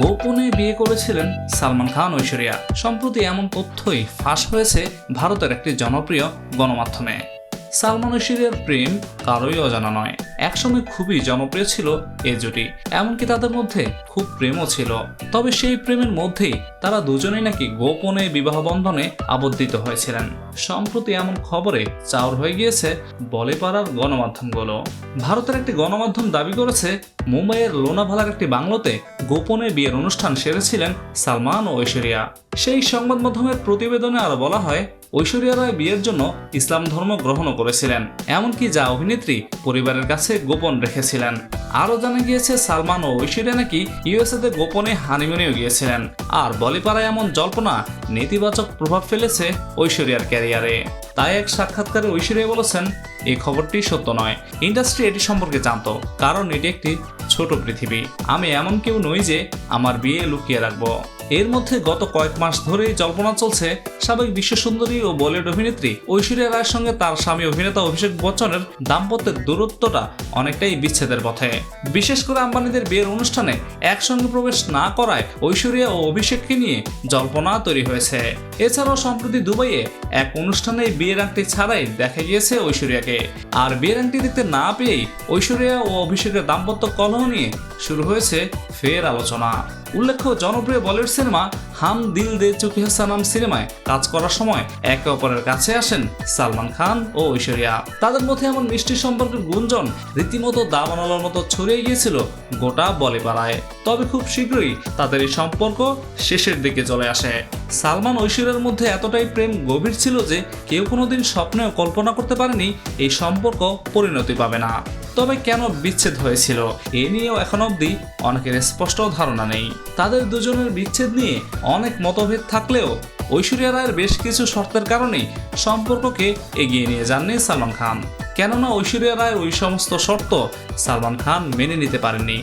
গোপনে বিয়ে করেছিলেন সালমান খান ঐশ্বরিয়া। সম্প্রতি এমন তথ্যই ফাঁস হয়েছে ভারতের একটি জনপ্রিয় গণমাধ্যমে। সালমান ঐশ্বরিয়ার প্রেম কারোই অজানা নয়। একসময় খুবই জনপ্রিয় ছিল এ জুটি। এমনকি তাদের মধ্যে খুব প্রেমও ছিল। তবে সেই প্রেমের মধ্যেই তারা দুজনেই নাকি গোপনে বিবাহ বন্ধনে আবদ্ধিত হয়েছিলেন। সম্প্রতি এমন খবরে চাউর হয়ে গিয়েছে বলেপাড়ার গণমাধ্যমগুলো। ভারতের একটি গণমাধ্যম দাবি করেছে, মুম্বাইয়ের লোনাভালার একটি বাংলোতে গোপনে বিয়ের অনুষ্ঠান সেরেছিলেন সালমান ও ঐশ্বরিয়া। সেই সংবাদ মাধ্যমের প্রতিবেদনে আরও বলা হয় ঐশ্বরিয়া রায় বিয়ের জন্য ইসলাম ধর্ম গ্রহণও করেছিলেন, এমনকি যা অভিনেত্রী পরিবারের কাছে গোপন রেখেছিলেন। আরও জানা গিয়েছে, সালমান ও ঐশ্বরিয়া নাকি ইউএসএতে গোপনে হানিমুনেও গিয়েছিলেন। আর বলিপাড়ায় এমন জল্পনা নেতিবাচক প্রভাব ফেলেছে ঐশ্বরিয়ার ক্যারিয়ারে। তাই এক সাক্ষাৎকারে ঐশ্বরিয়া বলেছেন, এই খবরটি সত্য নয়। ইন্ডাস্ট্রি এটি সম্পর্কে জানত, কারণ এটি একটি ছোট পৃথিবী। আমি এমন কেউ নই যে আমার বিয়ে লুকিয়ে রাখব। এর মধ্যে গত কয়েক মাস ধরেই জল্পনা চলছে সাবেক বিশ্বসুন্দরী ও বলিউড অভিনেত্রী ঐশ্বরিয়া রায়ের সঙ্গে তার স্বামী অভিনেতা অভিষেক বচ্চনের দাম্পত্যের দূরত্বটা অনেকটাই বিচ্ছেদের পথে। বিশেষ করে আম্বানিদের বিয়ের অনুষ্ঠানে একসঙ্গে প্রবেশ না করায় ঐশ্বরিয়া ও অভিষেককে নিয়ে জল্পনা তৈরি হয়েছে। এছাড়াও সম্প্রতি দুবাইয়ে এক অনুষ্ঠানে বিয়ের আংটি ছাড়াই দেখা গিয়েছে ঐশ্বরিয়াকে। আর বিয়ের আংটি দেখতে না পেয়েই ঐশ্বরিয়া ও অভিষেকের দাম্পত্য কলহ নিয়ে শুরু হয়েছে ফের আলোচনা। উল্লেখ্য, জনপ্রিয় বলিউড সিনেমা হাম দিল দে চুকি হাসানাম সিনেমায় কাজ করার সময় একে অপরের কাছে আসেন সালমান খান ও ঐশ্বরিয়া। তাদের মধ্যে এমন মিষ্টি সম্পর্কের গুঞ্জন রীতিমতো দাবানলার মতো ছড়িয়ে গিয়েছিল গোটা বলিপাড়ায়। তবে খুব শীঘ্রই তাদের এই সম্পর্ক শেষের দিকে চলে আসে। সালমান ঐশ্বরিয়ার মধ্যে এতটাই প্রেম গভীর ছিল যে কেউ কোনোদিন স্বপ্নেও কল্পনা করতে পারেনি এই সম্পর্ক পরিণতি পাবে না। তবে কেন বিচ্ছেদ হয়েছিল? এ নিয়েও এখন অবধি অনেকের স্পষ্ট ধারণা নেই। তাদের দুজনের বিচ্ছেদ নিয়ে অনেক মতভেদ থাকলেও ঐশ্বরিয়া রায়ের বেশ কিছু শর্তের কারণে সম্পর্ককে এগিয়ে নিয়ে যাননি সালমান খান। কেননা ঐশ্বরিয়া রায়ের ওই সমস্ত শর্ত সালমান খান মেনে নিতে পারেননি।